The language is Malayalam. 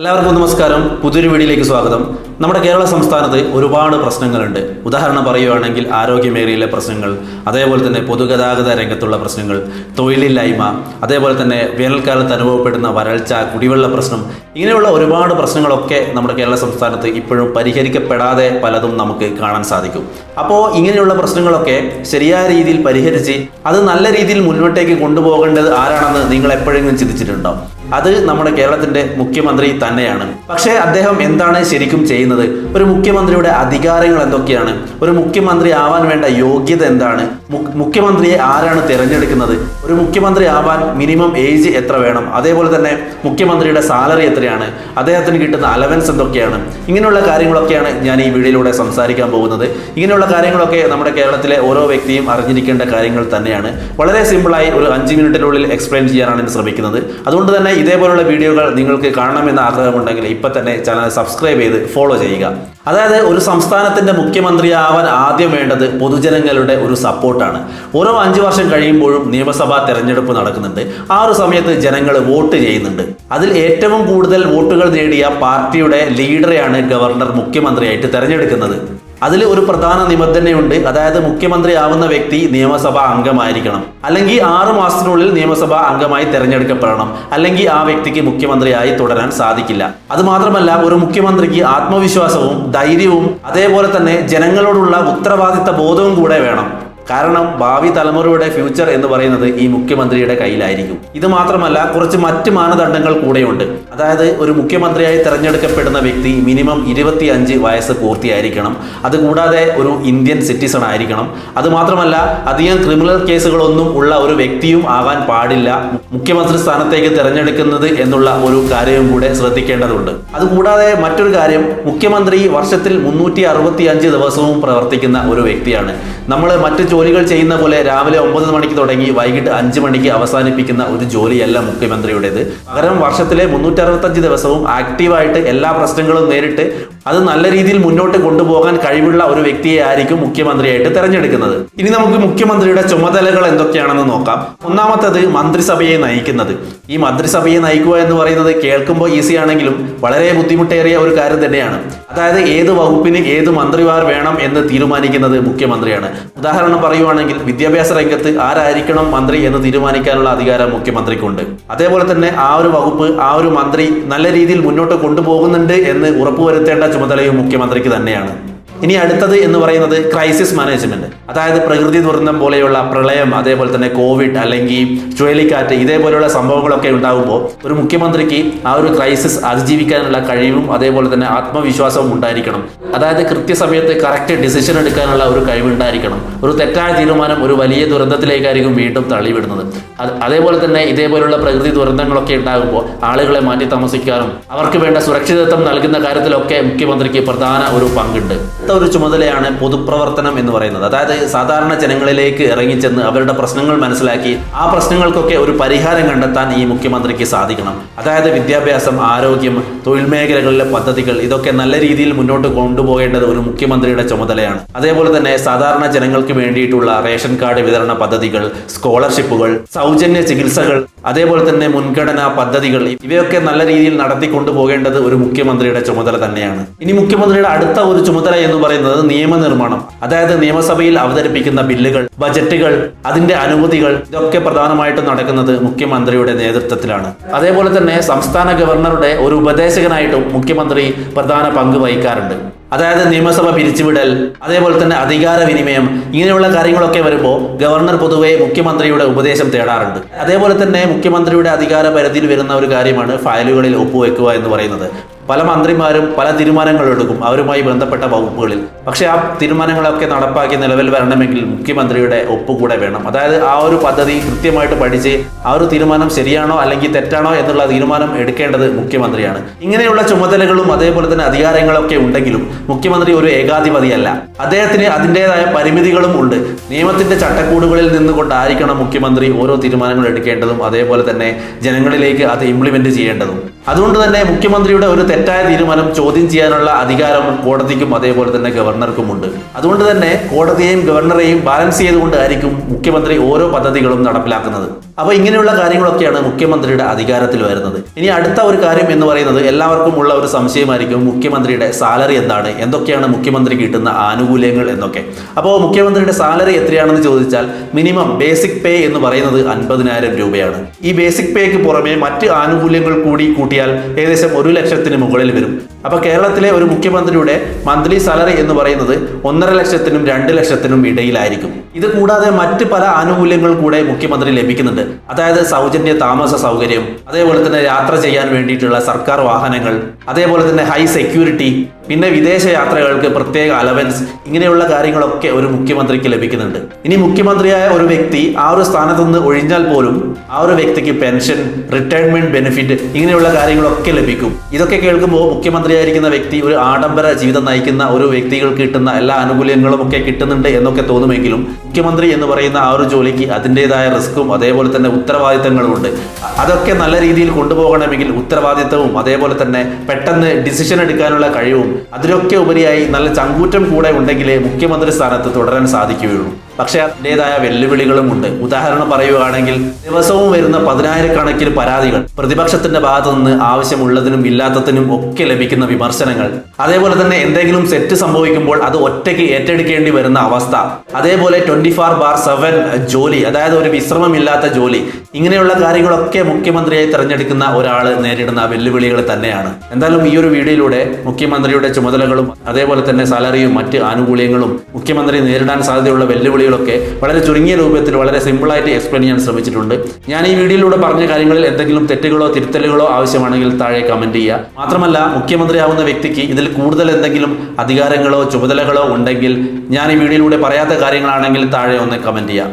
എല്ലാവർക്കും നമസ്കാരം. പുതിയൊരു വീഡിയോയിലേക്ക് സ്വാഗതം. നമ്മുടെ കേരള സംസ്ഥാനത്ത് ഒരുപാട് പ്രശ്നങ്ങളുണ്ട്. ഉദാഹരണം പറയുകയാണെങ്കിൽ ആരോഗ്യ മേഖലയിലെ പ്രശ്നങ്ങൾ അതേപോലെ തന്നെ പൊതുഗതാഗത രംഗത്തുള്ള പ്രശ്നങ്ങൾ തൊഴിലില്ലായ്മ അതേപോലെ തന്നെ വേനൽക്കാലത്ത് അനുഭവപ്പെടുന്ന വരൾച്ച കുടിവെള്ള പ്രശ്നം ഇങ്ങനെയുള്ള ഒരുപാട് പ്രശ്നങ്ങളൊക്കെ നമ്മുടെ കേരള സംസ്ഥാനത്ത് ഇപ്പോഴും പരിഹരിക്കപ്പെടാതെ പലതും നമുക്ക് കാണാൻ സാധിക്കും. അപ്പോൾ ഇങ്ങനെയുള്ള പ്രശ്നങ്ങളൊക്കെ ശരിയായ രീതിയിൽ പരിഹരിച്ച് അത് നല്ല രീതിയിൽ മുന്നോട്ടേക്ക് കൊണ്ടുപോകേണ്ടത് ആരാണെന്ന് നിങ്ങൾ എപ്പോഴെങ്കിലും ചിന്തിച്ചിട്ടുണ്ടോ? അത് നമ്മുടെ കേരളത്തിന്റെ മുഖ്യമന്ത്രി തന്നെയാണ്. പക്ഷേ അദ്ദേഹം എന്താണ് ശരിക്കും ചെയ്യുന്നത്? ഒരു മുഖ്യമന്ത്രിയുടെ അധികാരങ്ങൾ എന്തൊക്കെയാണ്? ഒരു മുഖ്യമന്ത്രി ആവാൻ വേണ്ട യോഗ്യത എന്താണ്? മുഖ്യമന്ത്രിയെ ആരാണ് തിരഞ്ഞെടുക്കുന്നത്? ഒരു മുഖ്യമന്ത്രി ആവാൻ മിനിമം ഏജ് എത്ര വേണം? അതേപോലെ തന്നെ മുഖ്യമന്ത്രിയുടെ സാലറി എത്രയാണ്? അദ്ദേഹത്തിന് കിട്ടുന്ന അലവൻസ് എന്തൊക്കെയാണ്? ഇങ്ങനെയുള്ള കാര്യങ്ങളൊക്കെയാണ് ഞാൻ ഈ വീഡിയോയിലൂടെ സംസാരിക്കാൻ പോകുന്നത്. ഇങ്ങനെയുള്ള കാര്യങ്ങളൊക്കെ നമ്മുടെ കേരളത്തിലെ ഓരോ വ്യക്തിയും അറിഞ്ഞിരിക്കേണ്ട കാര്യങ്ങൾ തന്നെയാണ്. വളരെ സിമ്പിളായി ഒരു അഞ്ച് മിനിറ്റിനുള്ളിൽ എക്സ്പ്ലെയിൻ ചെയ്യാനാണ് ഞാൻ ശ്രമിക്കുന്നത്. അതുകൊണ്ട് തന്നെ ഇതേപോലുള്ള വീഡിയോകൾ നിങ്ങൾക്ക് കാണണമെന്ന് ആഗ്രഹമുണ്ടെങ്കിൽ ഇപ്പം തന്നെ ചാനൽ സബ്സ്ക്രൈബ് ചെയ്ത് ഫോളോ ചെയ്യുക. അതായത് ഒരു സംസ്ഥാനത്തിന്റെ മുഖ്യമന്ത്രിയാവാൻ ആദ്യം വേണ്ടത് പൊതുജനങ്ങളുടെ ഒരു സപ്പോർട്ടാണ്. ഓരോ അഞ്ച് വർഷം കഴിയുമ്പോഴും നിയമസഭാ തെരഞ്ഞെടുപ്പ് നടക്കുന്നുണ്ട്. ആ ഒരു സമയത്ത് ജനങ്ങൾ വോട്ട് ചെയ്യുന്നുണ്ട്. അതിൽ ഏറ്റവും കൂടുതൽ വോട്ടുകൾ നേടിയ പാർട്ടിയുടെ ലീഡറെയാണ് ഗവർണർ മുഖ്യമന്ത്രിയായിട്ട് തെരഞ്ഞെടുക്കുന്നത്. അതിൽ ഒരു പ്രധാന നിബന്ധനയുണ്ട്. അതായത് മുഖ്യമന്ത്രി ആവുന്ന വ്യക്തി നിയമസഭാ അംഗമായിരിക്കണം. അല്ലെങ്കിൽ ആറു മാസത്തിനുള്ളിൽ നിയമസഭാ അംഗമായി തെരഞ്ഞെടുക്കപ്പെടണം. അല്ലെങ്കിൽ ആ വ്യക്തിക്ക് മുഖ്യമന്ത്രിയായി തുടരാൻ സാധിക്കില്ല. അത് മാത്രമല്ല ഒരു മുഖ്യമന്ത്രിക്ക് ആത്മവിശ്വാസവും ധൈര്യവും അതേപോലെ തന്നെ ജനങ്ങളോടുള്ള ഉത്തരവാദിത്ത ബോധവും കൂടെ വേണം. കാരണം ഭാവി തലമുറയുടെ ഫ്യൂച്ചർ എന്ന് പറയുന്നത് ഈ മുഖ്യമന്ത്രിയുടെ കയ്യിലായിരിക്കും. ഇത് മാത്രമല്ല കുറച്ച് മറ്റ് മാനദണ്ഡങ്ങൾ കൂടെയുണ്ട്. അതായത് ഒരു മുഖ്യമന്ത്രിയായി തിരഞ്ഞെടുക്കപ്പെടുന്ന വ്യക്തി മിനിമം ഇരുപത്തി അഞ്ച് വയസ്സ് പൂർത്തിയായിരിക്കണം. അതുകൂടാതെ ഒരു ഇന്ത്യൻ സിറ്റിസൺ ആയിരിക്കണം. അതുമാത്രമല്ല അധികം ക്രിമിനൽ കേസുകളൊന്നും ഉള്ള ഒരു വ്യക്തിയും ആകാൻ പാടില്ല. മുഖ്യമന്ത്രി സ്ഥാനത്തേക്ക് തെരഞ്ഞെടുക്കുന്നത് എന്നുള്ള ഒരു കാര്യവും കൂടെ ശ്രദ്ധിക്കേണ്ടതുണ്ട്. അതുകൂടാതെ മറ്റൊരു കാര്യം മുഖ്യമന്ത്രി വർഷത്തിൽ മുന്നൂറ്റി ദിവസവും പ്രവർത്തിക്കുന്ന ഒരു വ്യക്തിയാണ്. നമ്മൾ മറ്റു ജോലികൾ ചെയ്യുന്ന പോലെ രാവിലെ ഒമ്പത് മണിക്ക് തുടങ്ങി വൈകിട്ട് അഞ്ച് മണിക്ക് അവസാനിപ്പിക്കുന്ന ഒരു ജോലിയല്ല മുഖ്യമന്ത്രിയുടേത്. പകരം വർഷത്തിലെ മുന്നൂറ്റി അറുപത്തഞ്ച് ദിവസവും ആക്റ്റീവായിട്ട് എല്ലാ പ്രശ്നങ്ങളും നേരിട്ട് അത് നല്ല രീതിയിൽ മുന്നോട്ട് കൊണ്ടുപോകാൻ കഴിവുള്ള ഒരു വ്യക്തിയെ ആയിരിക്കും മുഖ്യമന്ത്രിയായിട്ട് തെരഞ്ഞെടുക്കുന്നത്. ഇനി നമുക്ക് മുഖ്യമന്ത്രിയുടെ ചുമതലകൾ എന്തൊക്കെയാണെന്ന് നോക്കാം. ഒന്നാമത്തത് മന്ത്രിസഭയെ നയിക്കുന്നത്. ഈ മന്ത്രിസഭയെ നയിക്കുക എന്ന് പറയുന്നത് കേൾക്കുമ്പോൾ ഈസി ആണെങ്കിലും വളരെ ബുദ്ധിമുട്ടേറിയ ഒരു കാര്യം തന്നെയാണ്. അതായത് ഏത് വകുപ്പിന് ഏത് മന്ത്രിമാർ വേണം എന്ന് തീരുമാനിക്കുന്നത് മുഖ്യമന്ത്രിയാണ്. ഉദാഹരണം പറയുവാണെങ്കിൽ വിദ്യാഭ്യാസ രംഗത്ത് ആരായിരിക്കണം മന്ത്രി എന്ന് തീരുമാനിക്കാനുള്ള അധികാരം മുഖ്യമന്ത്രിക്കുണ്ട്. അതേപോലെ തന്നെ ആ ഒരു വകുപ്പ് ആ ഒരു മന്ത്രി നല്ല രീതിയിൽ മുന്നോട്ട് കൊണ്ടുപോകുന്നുണ്ട് എന്ന് ഉറപ്പുവരുത്തേണ്ട ചുമതലയും മുഖ്യമന്ത്രിക്ക് തന്നെയാണ്. ഇനി അടുത്തത് എന്ന് പറയുന്നത് ക്രൈസിസ് മാനേജ്മെന്റ് അതായത് പ്രകൃതി ദുരന്തം പോലെയുള്ള പ്രളയം അതേപോലെ തന്നെ കോവിഡ് അല്ലെങ്കിൽ ചുഴലിക്കാറ്റ് ഇതേപോലെയുള്ള സംഭവങ്ങളൊക്കെ ഉണ്ടാകുമ്പോൾ ഒരു മുഖ്യമന്ത്രിക്ക് ആ ഒരു ക്രൈസിസ് അതിജീവിക്കാനുള്ള കഴിവും അതേപോലെ തന്നെ ആത്മവിശ്വാസവും ഉണ്ടായിരിക്കണം. അതായത് കൃത്യസമയത്ത് കറക്റ്റ് ഡിസിഷൻ എടുക്കാനുള്ള ഒരു കഴിവുണ്ടായിരിക്കണം ഒരു തെറ്റായ തീരുമാനം ഒരു വലിയ ദുരന്തത്തിലേക്കായിരിക്കും വീണ്ടും തള്ളിവിടുന്നത്. അത് അതേപോലെ തന്നെ ഇതേപോലെയുള്ള പ്രകൃതി ദുരന്തങ്ങളൊക്കെ ഉണ്ടാകുമ്പോൾ ആളുകളെ മാറ്റി താമസിക്കാനും അവർക്ക് വേണ്ട സുരക്ഷിതത്വം നൽകുന്ന കാര്യത്തിലൊക്കെ മുഖ്യമന്ത്രിക്ക് പ്രധാന ഒരു പങ്കുണ്ട്. അടുത്ത ഒരു ചുമതലയാണ് പൊതുപ്രവർത്തനം എന്ന് പറയുന്നത്. അതായത് സാധാരണ ജനങ്ങളിലേക്ക് ഇറങ്ങിച്ചെന്ന് അവരുടെ പ്രശ്നങ്ങൾ മനസ്സിലാക്കി ആ പ്രശ്നങ്ങൾക്കൊക്കെ ഒരു പരിഹാരം കണ്ടെത്താൻ ഈ മുഖ്യമന്ത്രിക്ക് സാധിക്കണം. അതായത് വിദ്യാഭ്യാസം ആരോഗ്യം തൊഴിൽ മേഖലകളിലെ പദ്ധതികൾ ഇതൊക്കെ നല്ല രീതിയിൽ മുന്നോട്ട് കൊണ്ടുപോകേണ്ടത് ഒരു മുഖ്യമന്ത്രിയുടെ ചുമതലയാണ്. അതേപോലെ തന്നെ സാധാരണ ജനങ്ങൾക്ക് വേണ്ടിയിട്ടുള്ള റേഷൻ കാർഡ് വിതരണ പദ്ധതികൾ സ്കോളർഷിപ്പുകൾ സൗജന്യ ചികിത്സകൾ അതേപോലെ തന്നെ മുൻഗണനാ പദ്ധതികൾ ഇവയൊക്കെ നല്ല രീതിയിൽ നടത്തിക്കൊണ്ടു പോകേണ്ടത് ഒരു മുഖ്യമന്ത്രിയുടെ ചുമതല തന്നെയാണ്. ഇനി മുഖ്യമന്ത്രിയുടെ അടുത്ത ഒരു ചുമതല എന്ന് പറയുന്നത് നിയമനിർമ്മാണം. അതായത് നിയമസഭയിൽ അവതരിപ്പിക്കുന്ന ബില്ലുകൾ ബജറ്റുകൾ അതിന്റെ അനുമതികൾ ഇതൊക്കെ പ്രധാനമായിട്ടും നടക്കുന്നത് മുഖ്യമന്ത്രിയുടെ നേതൃത്വത്തിലാണ്. അതേപോലെ തന്നെ സംസ്ഥാന ഗവർണറുടെ ഒരു ഉപദേശകനായിട്ടും മുഖ്യമന്ത്രി പ്രധാന പങ്ക് വഹിക്കാറുണ്ട്. അതായത് നിയമസഭ പിരിച്ചുവിടൽ അതേപോലെ തന്നെ അധികാര വിനിമയം ഇങ്ങനെയുള്ള കാര്യങ്ങളൊക്കെ വരുമ്പോൾ ഗവർണർ പൊതുവെ മുഖ്യമന്ത്രിയുടെ ഉപദേശം തേടാറുണ്ട്. അതേപോലെ തന്നെ മുഖ്യമന്ത്രിയുടെ അധികാര പരിധിയിൽ വരുന്ന ഒരു കാര്യമാണ് ഫയലുകളിൽ ഒപ്പുവെക്കുക എന്ന് പറയുന്നത്. പല മന്ത്രിമാരും പല തീരുമാനങ്ങളും എടുക്കും അവരുമായി ബന്ധപ്പെട്ട വകുപ്പുകളിൽ. പക്ഷെ ആ തീരുമാനങ്ങളൊക്കെ നടപ്പാക്കി നിലവിൽ വരണമെങ്കിൽ മുഖ്യമന്ത്രിയുടെ ഒപ്പ് കൂടെ വേണം. അതായത് ആ ഒരു പദ്ധതി കൃത്യമായിട്ട് പഠിച്ച് ആ ഒരു തീരുമാനം ശരിയാണോ അല്ലെങ്കിൽ തെറ്റാണോ എന്നുള്ള തീരുമാനം എടുക്കേണ്ടത് മുഖ്യമന്ത്രിയാണ്. ഇങ്ങനെയുള്ള ചുമതലകളും അതേപോലെ തന്നെ അധികാരങ്ങളൊക്കെ ഉണ്ടെങ്കിലും മുഖ്യമന്ത്രി ഒരു ഏകാധിപതിയല്ല. അദ്ദേഹത്തിന് അതിന്റെതായ പരിമിതികളും ഉണ്ട്. നിയമത്തിന്റെ ചട്ടക്കൂടുകളിൽ നിന്നുകൊണ്ടായിരിക്കണം മുഖ്യമന്ത്രി ഓരോ തീരുമാനങ്ങൾ എടുക്കേണ്ടതും അതേപോലെ തന്നെ ജനങ്ങളിലേക്ക് അത് ഇംപ്ലിമെന്റ് ചെയ്യേണ്ടതും. അതുകൊണ്ട് തന്നെ മുഖ്യമന്ത്രിയുടെ ഒരു തെറ്റായ തീരുമാനം ചോദ്യം ചെയ്യാനുള്ള അധികാരം കോടതിക്കും അതേപോലെ തന്നെ ഗവർണർക്കുമുണ്ട്. അതുകൊണ്ട് തന്നെ കോടതിയെയും ഗവർണറെയും ബാലൻസ് ചെയ്തുകൊണ്ടായിരിക്കും മുഖ്യമന്ത്രി ഓരോ പദ്ധതികളും നടപ്പിലാക്കുന്നത്. അപ്പോൾ ഇങ്ങനെയുള്ള കാര്യങ്ങളൊക്കെയാണ് മുഖ്യമന്ത്രിയുടെ അധികാരത്തിൽ വരുന്നത്. ഇനി അടുത്ത ഒരു കാര്യം എന്ന് പറയുന്നത് എല്ലാവർക്കും ഉള്ള ഒരു സംശയമായിരിക്കും മുഖ്യമന്ത്രിയുടെ സാലറി എന്താണ് എന്തൊക്കെയാണ് മുഖ്യമന്ത്രി കിട്ടുന്ന ആനുകൂല്യങ്ങൾ എന്നൊക്കെ. അപ്പോൾ മുഖ്യമന്ത്രിയുടെ സാലറി എത്രയാണെന്ന് ചോദിച്ചാൽ മിനിമം ബേസിക് പേ എന്ന് പറയുന്നത് അൻപതിനായിരം രൂപയാണ്. ഈ ബേസിക് പേക്ക് പുറമെ മറ്റ് ആനുകൂല്യങ്ങൾ കൂടി കൂട്ടിയാൽ ഏകദേശം ഒരു ലക്ഷത്തിന് മുകളിൽ വരും. അപ്പോൾ കേരളത്തിലെ ഒരു മുഖ്യമന്ത്രിയുടെ മന്ത്ലി സാലറി എന്ന് പറയുന്നത് ഒന്നര ലക്ഷത്തിനും രണ്ട് ലക്ഷത്തിനും ഇടയിലായിരിക്കും. ഇത് കൂടാതെ മറ്റ് പല ആനുകൂല്യങ്ങൾ കൂടെ മുഖ്യമന്ത്രി ലഭിക്കുന്നുണ്ട്. അതായത് സൗജന്യ താമസ സൗകര്യം അതേപോലെ തന്നെ യാത്ര ചെയ്യാൻ വേണ്ടിയിട്ടുള്ള സർക്കാർ വാഹനങ്ങൾ അതേപോലെ തന്നെ ഹൈ സെക്യൂരിറ്റി പിന്നെ വിദേശ യാത്രകൾക്ക് പ്രത്യേക അലവൻസ് ഇങ്ങനെയുള്ള കാര്യങ്ങളൊക്കെ ഒരു മുഖ്യമന്ത്രിക്ക് ലഭിക്കുന്നുണ്ട്. ഇനി മുഖ്യമന്ത്രിയായ ഒരു വ്യക്തി ആ ഒരു സ്ഥാനത്ത് നിന്ന് ഒഴിഞ്ഞാൽ പോലും ആ ഒരു വ്യക്തിക്ക് പെൻഷൻ റിട്ടയർമെന്റ് ബെനിഫിറ്റ് ഇങ്ങനെയുള്ള കാര്യങ്ങളൊക്കെ ലഭിക്കും. ഇതൊക്കെ കേൾക്കുമ്പോൾ മുഖ്യമന്ത്രിയായിരിക്കുന്ന വ്യക്തി ഒരു ആഡംബര ജീവിതം നയിക്കുന്ന ഒരു വ്യക്തികൾക്ക് കിട്ടുന്ന എല്ലാ ആനുകൂല്യങ്ങളും ഒക്കെ കിട്ടുന്നുണ്ട് എന്നൊക്കെ തോന്നുമെങ്കിലും മുഖ്യമന്ത്രി എന്ന് പറയുന്ന ആ ഒരു ജോലിക്ക് അതിന്റെതായ റിസ്ക്കും അതേപോലെ തന്നെ ഉത്തരവാദിത്തങ്ങളും ഉണ്ട് അതൊക്കെ നല്ല രീതിയിൽ കൊണ്ടുപോകണമെങ്കിൽ ഉത്തരവാദിത്തവും അതേപോലെ തന്നെ പെട്ടെന്ന് ഡിസിഷൻ എടുക്കാനുള്ള കഴിവും അതിലൊക്കെ ഉപരിയായി നല്ല ചങ്കൂറ്റം കൂടെ ഉണ്ടെങ്കിലേ മുഖ്യമന്ത്രി സ്ഥാനത്ത് തുടരാൻ സാധിക്കുകയുള്ളൂ. പക്ഷേ അതിന്റെതായ വെല്ലുവിളികളുമുണ്ട് ഉദാഹരണം പറയുകയാണെങ്കിൽ ദിവസവും വരുന്ന പതിനായിരക്കണക്കിന് പരാതികൾ പ്രതിപക്ഷത്തിന്റെ ഭാഗത്തു നിന്ന് ആവശ്യമുള്ളതിനും ഇല്ലാത്തതിനും ഒക്കെ ലഭിക്കുന്ന വിമർശനങ്ങൾ. അതേപോലെ തന്നെ എന്തെങ്കിലും സെറ്റ് സംഭവിക്കുമ്പോൾ അത് ഒറ്റയ്ക്ക് ഏറ്റെടുക്കേണ്ടി വരുന്ന അവസ്ഥ. അതേപോലെ ട്വന്റി ഫോർ ബാർ സെവൻ ജോലി അതായത് ഒരു വിശ്രമമില്ലാത്ത ജോലി. ഇങ്ങനെയുള്ള കാര്യങ്ങളൊക്കെ മുഖ്യമന്ത്രിയായി തിരഞ്ഞെടുക്കുന്ന ഒരാൾ നേരിടുന്ന വെല്ലുവിളികൾ തന്നെയാണ്. എന്തായാലും ഈ ഒരു വീഡിയോയിലൂടെ മുഖ്യമന്ത്രിയുടെ ചുമതലകളും അതേപോലെ തന്നെ സാലറിയും മറ്റ് ആനുകൂല്യങ്ങളും മുഖ്യമന്ത്രി നേരിടാൻ സാധ്യതയുള്ള വെല്ലുവിളികളൊക്കെ വളരെ ചുരുങ്ങിയ രൂപത്തിൽ വളരെ സിമ്പിളായിട്ട് എക്സ്പ്ലെയിൻ ചെയ്യാൻ ശ്രമിച്ചിട്ടുണ്ട്. ഞാൻ ഈ വീഡിയോയിലൂടെ പറഞ്ഞ കാര്യങ്ങളിൽ എന്തെങ്കിലും തെറ്റുകളോ തിരുത്തലുകളോ ആവശ്യമാണെങ്കിൽ താഴെ കമന്റ് ചെയ്യുക. മാത്രമല്ല മുഖ്യമന്ത്രിയാവുന്ന വ്യക്തിക്ക് ഇതിൽ കൂടുതൽ എന്തെങ്കിലും അധികാരങ്ങളോ ചുമതലകളോ ഉണ്ടെങ്കിൽ ഞാൻ ഈ വീഡിയോയിലൂടെ പറയാത്ത കാര്യങ്ങളാണെങ്കിൽ താഴെ ഒന്ന് കമന്റ് ചെയ്യാം